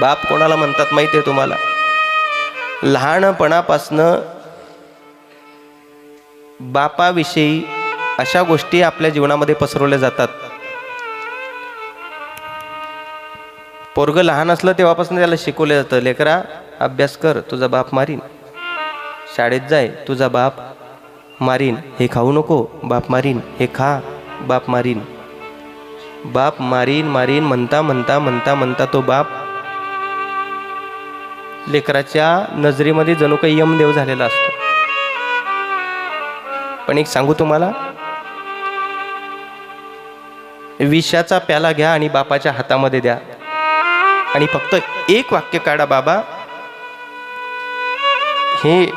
बाप कोणाला म्हणतात माहिती आहे तुम्हाला? लहानपणापासनं बापाविषयी अशा गोष्टी आपल्या जीवनामध्ये पसरवल्या जातात. पोरग लहान असलं तेव्हापासून त्याला शिकवलं जातं. लेकरा अभ्यास कर तुझा बाप मारीन. शाळेत जाय तुझा बाप मारीन. हे खाऊ नको बाप मारीन. हे खा बाप मारीन. बाप मारीन मारीन म्हणता म्हणता म्हणता म्हणता तो बाप लेकराच्या नजरेमध्ये जणू काही यमदेव झालेला असतो. पण एक सांगू तुम्हाला विषाचा प्याला घ्या आणि बापाच्या हातामध्ये द्या. आणि फक्त एक वाक्य काढा बाबा. हे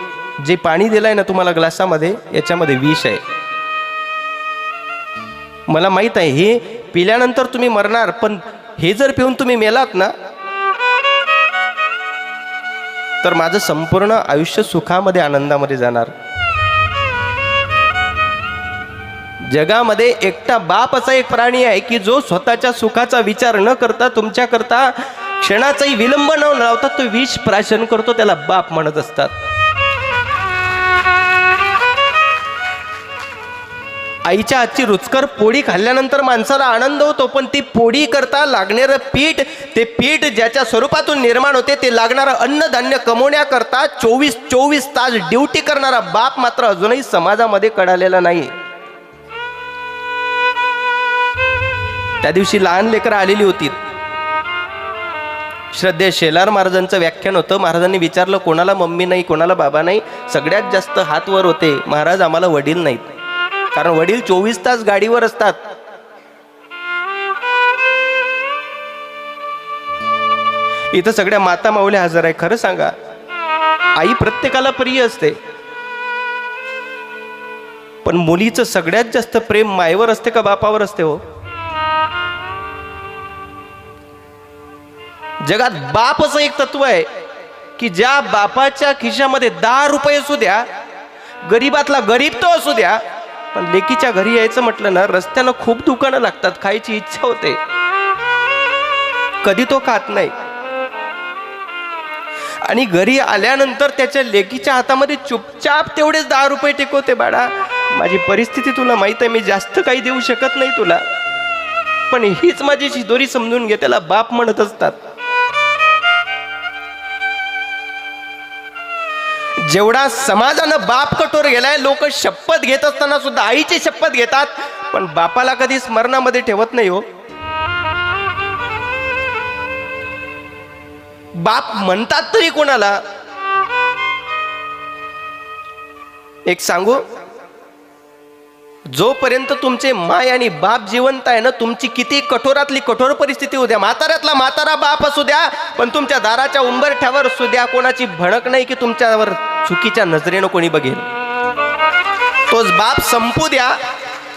जे पाणी दिलंय ना तुम्हाला ग्लासामध्ये याच्यामध्ये विष आहे. मला माहीत आहे हे पिल्यानंतर तुम्ही मरणार पण हे जर पिऊन तुम्ही मेलात ना तर माझं संपूर्ण आयुष्य सुखामध्ये आनंदामध्ये जाणार. जगामध्ये एकटा बाप असा एक प्राणी आहे की जो स्वतःच्या सुखाचा विचार न करता तुमच्याकरता क्षणाचाही विलंब न लावता तो विष प्राशन करतो त्याला बाप म्हणत असतात. आईच्या हातची रुचकर पोळी खाल्ल्यानंतर माणसाला आनंद होतो पण ती पोळी करता लागणारं पीठ ते पीठ ज्याच्या स्वरूपातून निर्माण होते ते लागणारं अन्नधान्य कमवण्याकरता चोवीस चोवीस तास ड्युटी करणारा बाप मात्र अजूनही समाजामध्ये कळालेला नाही त्या दिवशी लहान लेकरं आलेली होती. श्रद्धे शेलार महाराजांचं व्याख्यान होतं. महाराजांनी विचारलं कोणाला मम्मी नाही कोणाला बाबा नाही? सगळ्यात जास्त हात वर होते. महाराज आम्हाला वडील नाहीत. कारण वडील चोवीस तास गाडीवर असतात. इथं सगळ्या माता माऊल्या हजर आहे खरं सांगा. आई प्रत्येकाला प्रिय असते. पण मुलीचं सगळ्यात जास्त प्रेम मायवर असते का बापावर असते हो? जगात बाप असं एक तत्व आहे की ज्या बापाच्या खिशामध्ये दहा रुपये असू द्या गरीबातला गरीब तो असू द्या पण लेकीच्या घरी यायचं म्हटलं ना रस्त्यानं खूप दुकानं लागतात खायची इच्छा होते. कधी तो खात नाही. आणि घरी आल्यानंतर त्याच्या लेकीच्या हातामध्ये चुपचाप तेवढेच दहा रुपये टेकवते बाळा. माझी परिस्थिती तुला माहीत आहे मी जास्त काही देऊ शकत नाही तुला. पण हीच माझी शिदोरी समजून घे त्याला बाप म्हणत असतात. जेवढा समाजानं बाप कठोर गेलाय लोक शपथ घेत असताना सुद्धा आईची शपथ घेतात पण बापाला कधी स्मरणामध्ये ठेवत नाही हो. बाप म्हणतात तरी कोणाला? एक सांगू? जोपर्यंत तुमचे माय आणि बाप जिवंत आहे ना तुमची किती कठोरातली कठोर परिस्थिती होऊ द्या. म्हाताऱ्यातला म्हातारा बाप असू द्या पण तुमच्या दाराच्या उंबरठ्यावर असू द्या. कोणाची भणक नाही की तुमच्यावर. चुकीच्या नजरेनं कोणी बघेल. तोच बाप संपू द्या.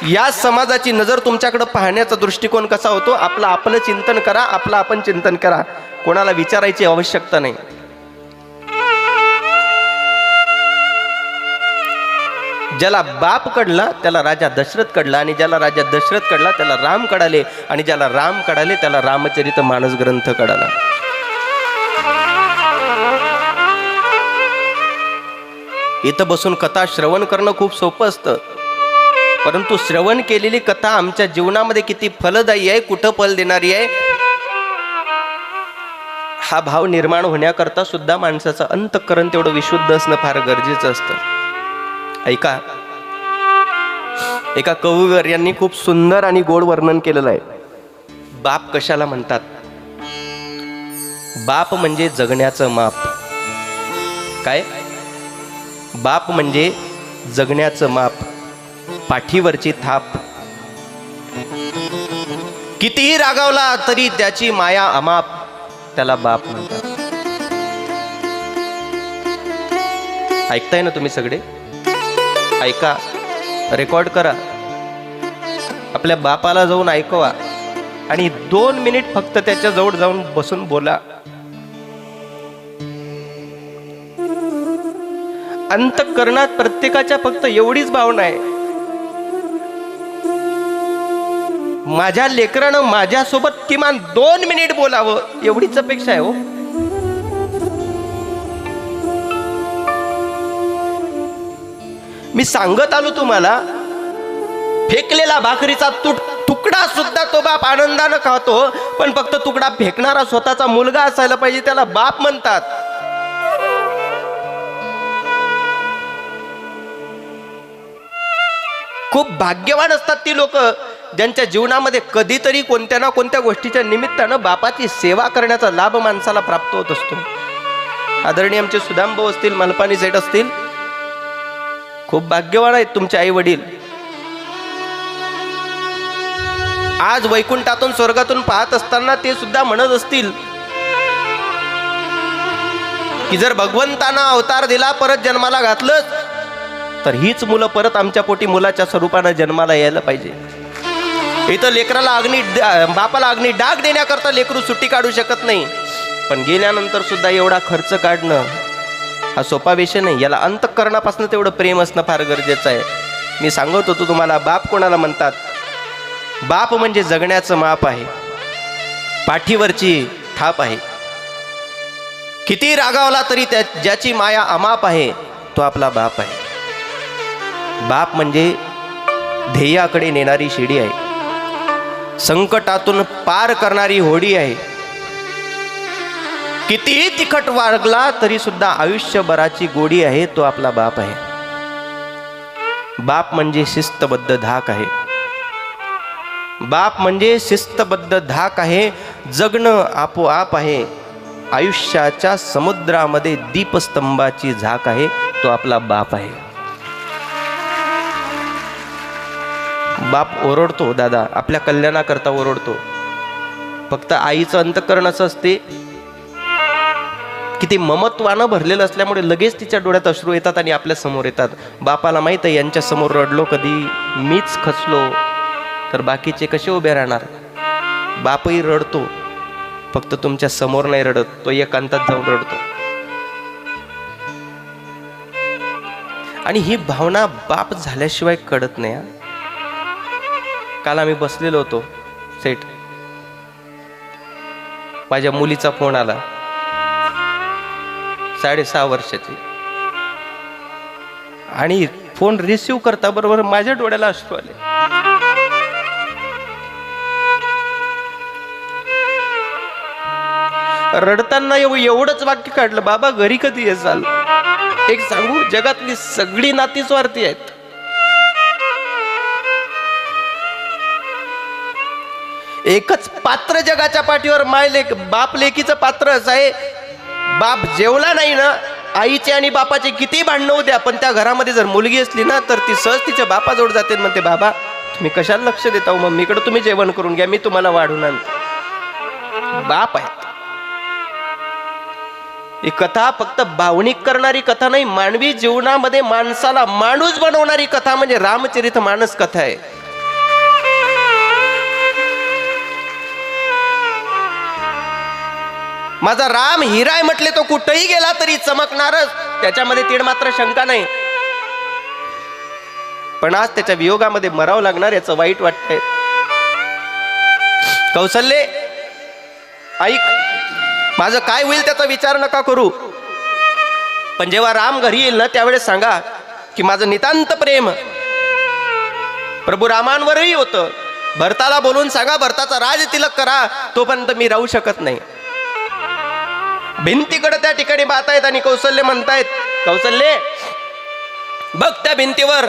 या समाजाची नजर तुमच्याकडे पाहण्याचा दृष्टिकोन कसा होतो आपलं आपलं चिंतन करा आपलं आपण चिंतन करा. कोणाला विचारायची आवश्यकता नाही. ज्याला बाप कडला त्याला राजा दशरथ कडला आणि ज्याला राजा दशरथ कडला त्याला राम कडाले आणि ज्याला राम कडाले त्याला रामचरित मानस ग्रंथ कडाला इथं बसून कथा श्रवण करणं खूप सोपं असतं. परंतु श्रवण केलेली कथा आमच्या जीवनामध्ये किती फलदायी आहे कुठं फल देणारी आहे? हा भाव निर्माण होण्याकरता सुद्धा माणसाचं अंतकरण तेवढं विशुद्ध असणं फार गरजेचं असतं. ऐका. एका कवीवर यांनी खूप सुंदर आणि गोड वर्णन केलेलं आहे. बाप कशाला म्हणतात? बाप म्हणजे जगण्याचं माप. काय? बाप म्हणजे जगण्याचं माप पाठीवरची थाप. कितीही रागावला तरी त्याची माया अमाप त्याला बाप म्हणतात. ऐकताय ना तुम्ही सगळे? ऐका रेकॉर्ड करा. आपल्या बापाला जाऊन ऐकवा आणि दोन मिनिट फक्त त्याच्याजवळ जाऊन बसून बोला. अंतकरणात प्रत्येकाच्या फक्त एवढीच भावना आहे. माझ्या लेकरानं माझ्यासोबत किमान दोन मिनिट बोलावं एवढीच अपेक्षा आहे हो. मी सांगत आलो तुम्हाला फेकलेला भाकरीचा तुट तुकडा सुद्धा तो बाप आनंदानं खातो पण फक्त तुकडा फेकणारा स्वतःचा मुलगा असायला पाहिजे त्याला बाप म्हणतात. खूप भाग्यवान असतात ती लोक. ज्यांच्या जीवनामध्ये कधीतरी कोणत्या ना कोणत्या गोष्टीच्या निमित्तानं बापाची सेवा करण्याचा लाभ माणसाला प्राप्त होत असतो. आदरणीय आमचे सुदामभाऊ असतील मलपानी सेठ असतील खूप भाग्यवान आहेत तुमचे आई वडील. आज वैकुंठातून स्वर्गातून पाहत असताना ते सुद्धा म्हणत असतील की जर भगवंतानं अवतार दिला परत जन्माला घातलं तर हीच मुलं परत आमच्या पोटी मुलाच्या स्वरूपानं जन्माला यायला पाहिजे. इथं लेकराला अग्नी बापाला अग्नी डाग देण्याकरता लेकरू सुट्टी काढू शकत नाही. पण गेल्यानंतर सुद्धा एवढा खर्च काढणं हा सोपा विषय नाही. याला अंतकरणापासून तेवढं प्रेम असणं फार गरजेचं आहे. मी सांगत होतो तुम्हाला बाप कोणाला म्हणतात? बाप म्हणजे जगण्याचं माप आहे. पाठीवरची थाप आहे. किती रागावला तरी त्या ज्याची माया अमाप आहे तो आपला बाप आहे. बाप म्हणजे ध्येयाकडे नेणारी शिडी आहे. संकटातून पार करणारी होडी आहे. कितीही तिखट वागला तरी सुद्धा आयुष्यभराची गोडी आहे तो आपला बाप आहे. बाप म्हणजे शिस्तबद्ध धाक आहे. बाप म्हणजे शिस्तबद्ध धाक आहे जगणं आपोआप आहे. आयुष्याच्या समुद्रामध्ये दीपस्तंभाची झाक आहे तो आपला बाप आहे. बाप ओरडतो दादा आपल्या कल्याणाकरता ओरडतो. फक्त आईचं अंतकरण असं असते की ते ममत्वानं भरलेलं असल्यामुळे लगेच तिच्या डोळ्यात अश्रू येतात आणि आपल्यासमोर येतात. बापाला माहीत आहे यांच्या समोर रडलो कधी मीच खचलो तर बाकीचे कसे उभे राहणार? बापही रडतो. फक्त तुमच्यासमोर नाही रडत तो एकांतात जाऊन रडतो. आणि ही भावना बाप झाल्याशिवाय कळत नाही हा. काल आम्ही बसलेलो होतो सेट माझ्या मुलीचा फोन आला. साडेसहा वर्षाची. आणि फोन रिसिव्ह करता बरोबर माझ्या डोळ्याला अश्रू आले. रडताना एवढंच वाक्य काढलं बाबा घरी कधी येसाल? एक सांगू जगातली सगळी नाती स्वार्थी आहेत. एकच पात्र जगाच्या पाठीवर माय लेख बाप लेकीचं पात्र असं आहे. बाप जेवला नाही ना आईचे आणि बापाचे किती भांडणं होत्या पण त्या घरामध्ये जर मुलगी असली ना तर ती सहज तिच्या बापाजवळ जाते म्हणते बाबा तुम्ही कशाला लक्ष देता हो मम्मीकडे तुम्ही जेवण करून घ्या मी तुम्हाला वाढून आणतो. बाप आहे. ही कथा फक्त भावनिक करणारी कथा नाही मानवी जीवनामध्ये माणसाला माणूस बनवणारी कथा म्हणजे रामचरित मानस कथा आहे. माझा राम हिराय म्हटले तो कुठेही गेला तरी चमकणारच. त्याच्यामध्ये तीड मात्र शंका नाही. पण आज त्याच्या वियोगामध्ये मराव लागणार याचं वाईट वाटतंय. कौशल्ये ऐक. माझं काय होईल त्याचा विचार नका करू. पण जेव्हा राम घरी येईल ना त्यावेळेस सांगा की माझं नितांत प्रेम. प्रभू रामांवरही होतं. भरताला बोलून सांगा भरताचा राज तिलक करा तोपर्यंत मी राहू शकत नाही. भिंतीकडे त्या ठिकाणी पाहतायत आणि कौशल्य म्हणतायत. कौशल्य बघ त्या भिंतीवर.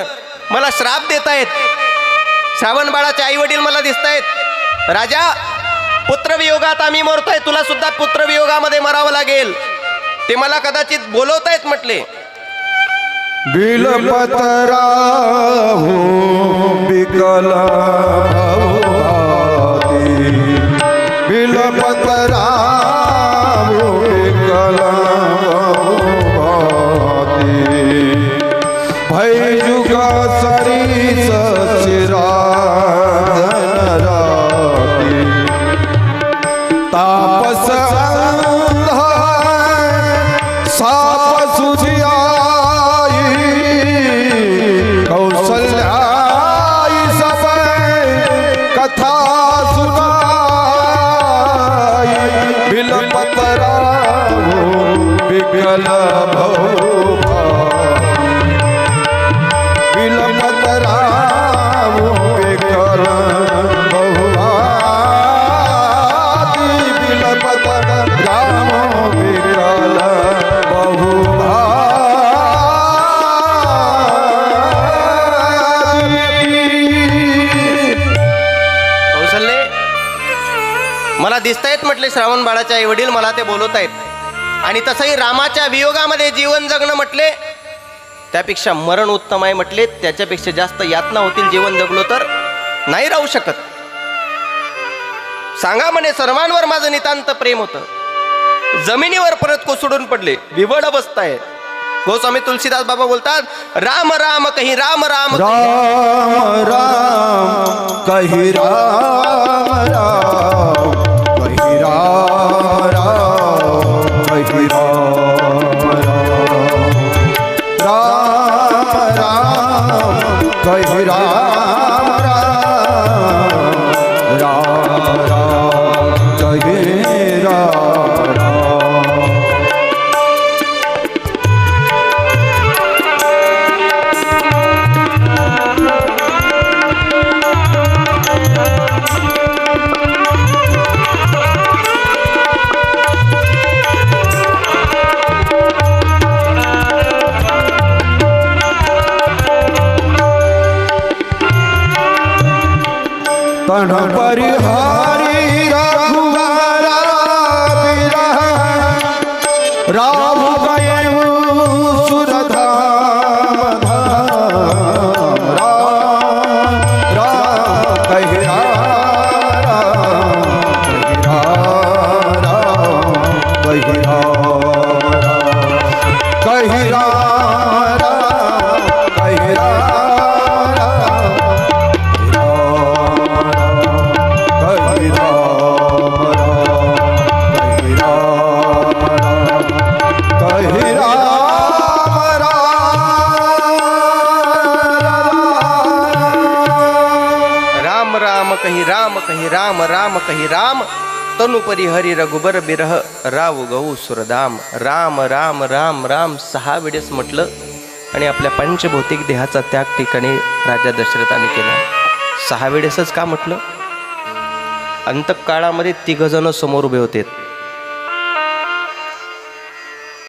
मला श्राप देत आहेत श्रावण बाळाचे आई वडील मला दिसतायत. राजा पुत्रवियोगात आम्ही मरतोय. तुला सुद्धा पुत्रवियोगामध्ये मरावं लागेल. ते मला कदाचित बोलवतायत म्हटले. बिलपतरा बिकला जुगा सरी सचिरा तापस साप सुझियाई कथा बिलपतरा बिकल भौ मला म्हटले श्रावण बाळाचे आई वडील मला ते बोलत आहेत आणि तसंही रामाच्या वियोगामध्ये जीवन जगणं म्हटले त्यापेक्षा मरण उत्तम आहे म्हटले त्याच्यापेक्षा जास्त यातना होतील जीवन जगलो तर? नाही राहू शकत. सांगा म्हणे सर्वांवर माझं नितांत प्रेम होतं. जमिनीवर परत कोसळून पडले विवड अवस्था आहे. गोस्वामी तुलसीदास बाबा बोलतात राम राम कही राम राम राम राम कही राम परिहारी कहि राम कहि कहि राम कहि राम कहि राम राम राम। कही तनु परिहरी रघुबर बिरह राव गऊ सुरदाम। राम राम राम राम सहा वेळेस म्हटलं आणि आपल्या पंचभौतिक देहाचा त्याग ठिकाणी राजा दशरथाने केला. सहा वेळेसच का म्हटलं? अंतकाळामध्ये तिघजण समोर उभे होते.